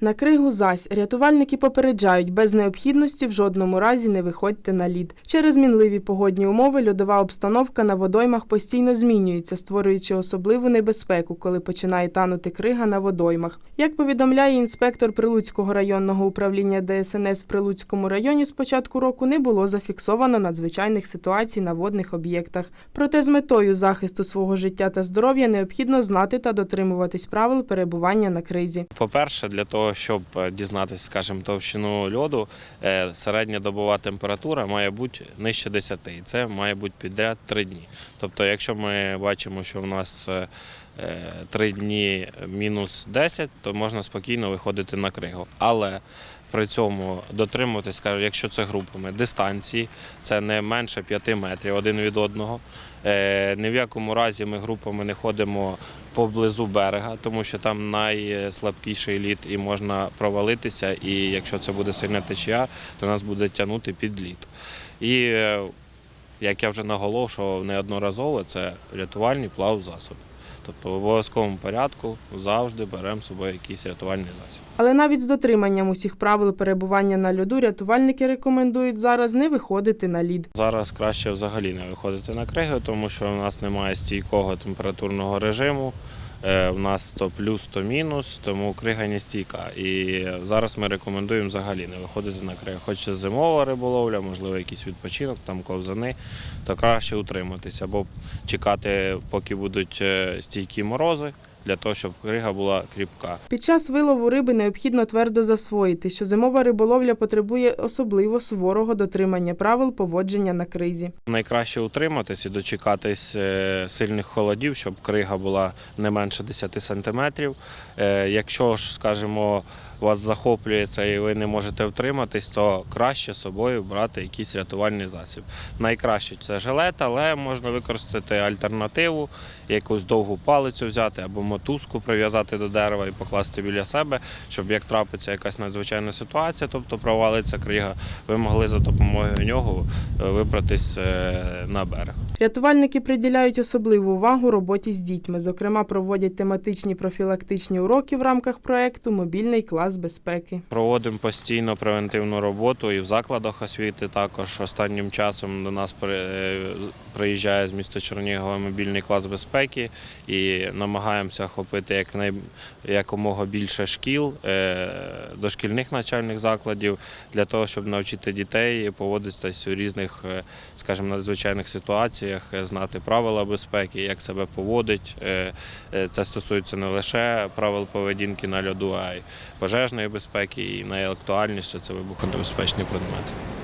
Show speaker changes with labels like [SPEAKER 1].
[SPEAKER 1] На кригу зась рятувальники попереджають, без необхідності в жодному разі не виходьте на лід. Через мінливі погодні умови льодова обстановка на водоймах постійно змінюється, створюючи особливу небезпеку, коли починає танути крига на водоймах. Як повідомляє інспектор Прилуцького районного управління ДСНС в Прилуцькому районі, з початку року не було зафіксовано надзвичайних ситуацій на водних об'єктах. Проте з метою захисту свого життя та здоров'я необхідно знати та дотримуватись правил перебування на кризі.
[SPEAKER 2] По-перше, для того, щоб е, дізнатися, скажімо, товщину льоду, е, середня добова температура має бути нижче 10. І це має бути підряд 3 дні. Тобто, якщо ми бачимо, що в нас 3 дні мінус 10, то можна спокійно виходити на кригу. Але при цьому дотримуватись, скажімо, якщо це групами дистанції, це не менше 5 метрів один від одного. Е, Ні в якому разі ми групами не ходимо поблизу берега, тому що там найслабкіший лід і можна провалитися. І якщо це буде сильна течія, то нас буде тягнути під лід. І е, як я вже наголошував неодноразово, це рятувальні плавзасоби. Тобто в обов'язковому порядку завжди беремо з собою якийсь рятувальний засіб.
[SPEAKER 1] Але навіть з дотриманням усіх правил перебування на льоду рятувальники рекомендують зараз не виходити на лід.
[SPEAKER 2] Зараз краще взагалі не виходити на криги, тому що у нас немає стійкого температурного режиму. Е, У нас то плюс, то мінус, тому крига не стійка. І зараз ми рекомендуємо взагалі не виходити на криги. Хоч це зимова риболовля, можливо, якийсь відпочинок, там ковзани, то краще утриматися або чекати, поки будуть е, стійкі морози, для того, щоб крига була кріпка.
[SPEAKER 1] Під час вилову риби необхідно твердо засвоїти, що зимова риболовля потребує особливо суворого дотримання правил поводження на кризі.
[SPEAKER 2] Найкраще утриматись і дочекатись е, сильних холодів, щоб крига була не менше 10 сантиметрів. Е, Якщо ж, скажімо, вас захоплює це і ви не можете втриматись, то краще з собою брати якийсь рятувальний засіб. Найкраще це жилет, але можна використати альтернативу, якусь довгу палицю взяти або мотузку прив'язати до дерева і покласти біля себе, щоб як трапиться якась надзвичайна ситуація, тобто провалиться крига, ви могли за допомогою нього е, вибратись е, на берег.
[SPEAKER 1] Рятувальники приділяють особливу увагу роботі з дітьми. Зокрема, проводять тематичні профілактичні уроки в рамках проекту Мобільний клас безпеки.
[SPEAKER 2] Проводимо постійно превентивну роботу і в закладах освіти. Також останнім часом до нас е, приїжджає з міста Чернігова мобільний клас безпеки і намагаємося охопити як най... якомога більше шкіл, е, дошкільних навчальних закладів для того, щоб навчити дітей поводитись у різних, е, скажімо, надзвичайних ситуаціях, знати правила безпеки, як себе поводить. Це стосується не лише правил поведінки на льоду, а й пожежної безпеки, і найактуальніше це вибухонебезпечні предмети.